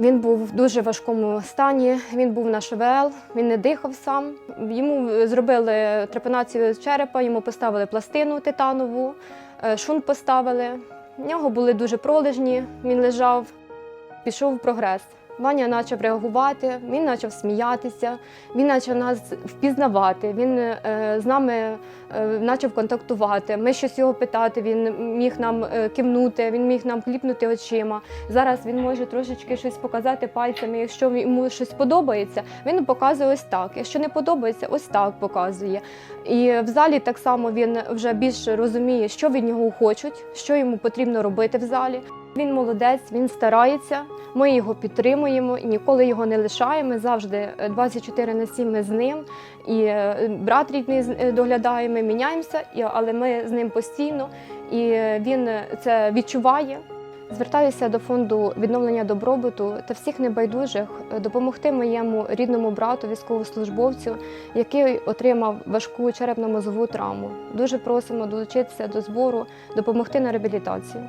Він був в дуже важкому стані. Він був на ШВЛ, він не дихав сам. Йому зробили трепанацію черепа, йому поставили пластину титанову, е, шунт поставили. В нього були дуже пролежні, він лежав, пішов прогрес. Ваня почав реагувати, він почав сміятися, він почав нас впізнавати, він е, з нами е, почав контактувати. Ми щось його питати, він міг нам е, кивнути, він міг нам кліпнути очима. Зараз він може трошечки щось показати пальцями. Якщо йому щось подобається, він показує ось так. Якщо не подобається, ось так показує. І в залі так само він вже більше розуміє, що від нього хочуть, що йому потрібно робити в залі. Він молодець, він старається. Ми його підтримуємо ніколи його не лишаємо. Завжди е, 24 на 7 ми з ним. І е, брат рідний з- е, доглядає, ми міняємося, але ми з ним постійно. І е, він е, це відчуває. Звертаюся до фонду відновлення добробуту та всіх небайдужих е, допомогти моєму рідному брату, військовослужбовцю, який отримав важку черепно-мозову травму. Дуже просимо долучитися до збору, допомогти на реабілітацію.